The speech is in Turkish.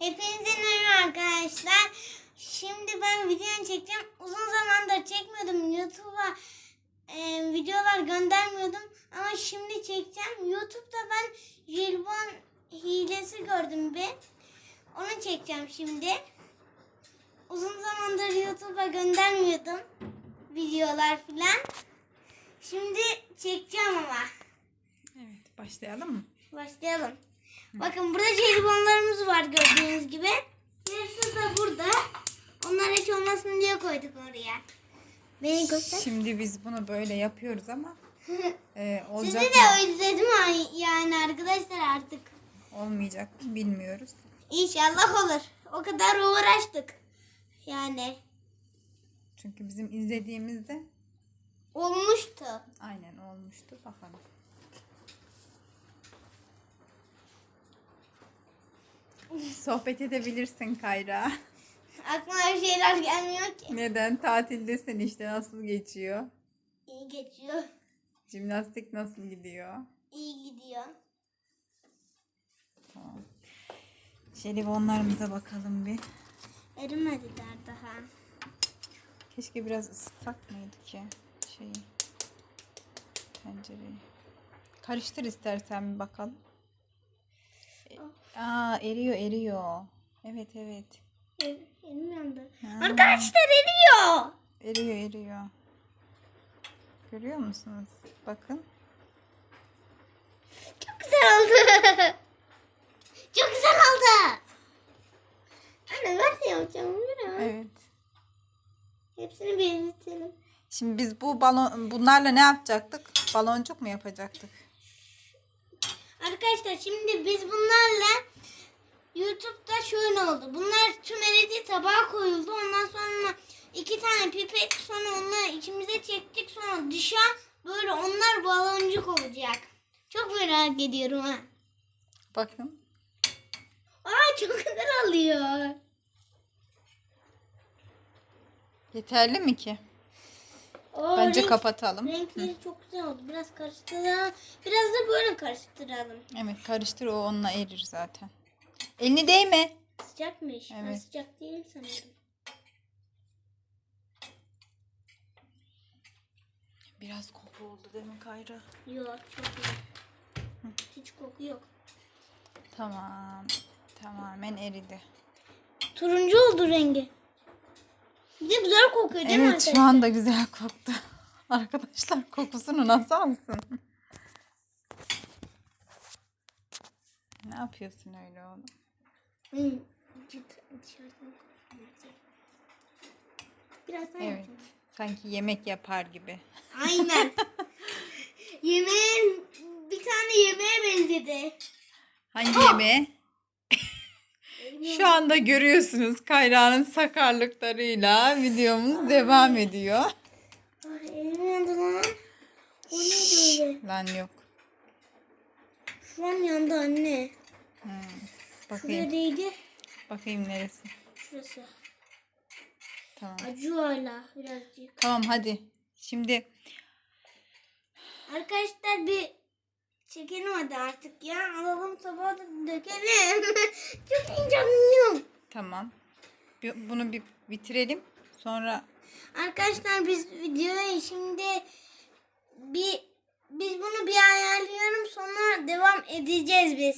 Hepinize merhaba arkadaşlar. Şimdi ben video çekeceğim. Uzun zamandır çekmiyordum. YouTube'a e, videolar göndermiyordum. Ama şimdi çekeceğim. YouTube'da ben Jelibon hilesi gördüm bir. Onu çekeceğim şimdi. Uzun zamandır YouTube'a göndermiyordum. Videolar filan. Şimdi çekeceğim ama. Evet başlayalım mı? Başlayalım. Bakın burada jelibonlarımız var gördüğünüz gibi. Yarısı da burada. Onlar hiç olmasın diye koyduk oraya. Beni göster. Şimdi biz bunu böyle yapıyoruz ama e, Sizi olacak de mı özledim ay- yani arkadaşlar artık. olmayacak mı bilmiyoruz. İnşallah olur. O kadar uğraştık. Yani Çünkü bizim izlediğimizde olmuştu. aynen olmuştu. Bakalım. Sohbet edebilirsin Kayra. Aklıma bir şeyler gelmiyor ki. Neden? Tatildesin işte nasıl geçiyor? İyi geçiyor. Jimnastik nasıl gidiyor? İyi gidiyor. Tamam. Jelibonlarımıza bakalım bir. Erimediler daha. Keşke biraz ısıtsak mıydı ki şeyi tencereyi. Karıştır istersen bir bakalım. Aa eriyor eriyor. Evet evet. Ev- Elim yandı. Ha. Arkadaşlar eriyor. Eriyor eriyor. Görüyor musunuz? Bakın. Çok güzel oldu. Çok güzel oldu. Anne de yapacağım biraz. Evet. Hepsini birleştirelim. Şimdi biz bu balon bunlarla ne yapacaktık? Baloncuk mu yapacaktık? Arkadaşlar şimdi biz bunlarla YouTube'da şöyle oldu. Bunlar tüm eridi tabağa koyuldu. Ondan sonra iki tane pipet sonra onları içimize çektik. Sonra dışa böyle onlar baloncuk olacak. Çok merak ediyorum ha. Bakın. Aa çok güzel oluyor. Yeterli mi ki? Oo, Bence renk- kapatalım. Renkleri çok güzel oldu. Biraz karıştıralım. Biraz da böyle karıştıralım. Evet karıştır o onunla erir zaten. Elini değme. Sıcakmış. Ben Evet. sıcak değilim sanırım. Biraz koku oldu değil mi Kayra? Yok çok iyi. Hiç koku yok. Tamam. Tamamen eridi. Turuncu oldu rengi. Bir de güzel kokuyor değil mi Evet arkadaşlar? şu anda güzel koktu. Arkadaşlar kokusunu nasıl alsın? Ne yapıyorsun öyle oğlum? Hmm, cidden dışarıdan kokuyor. Biraz daha Evet. yapayım. Sanki yemek yapar gibi. Aynen. Yemeğin bir tane yemeğe benzedi. Hangi yemeğe? Şu anda görüyorsunuz Kayra'nın sakarlıklarıyla videomuz devam ediyor. Ay, elim yandı lan. O ne böyle? Lan yok. Şu an yandı anne. Hmm. Şuraya Bakayım. değdi. Bakayım neresi. Şurası. Tamam. Acıyor hala birazcık. Tamam hadi. Şimdi Arkadaşlar bir çekelim hadi artık ya. Alalım tabağa da dökelim. Çok. Tamam. Bunu bir bitirelim. Sonra Arkadaşlar biz videoyu şimdi bir biz bunu bir ayarlıyorum sonra devam edeceğiz biz.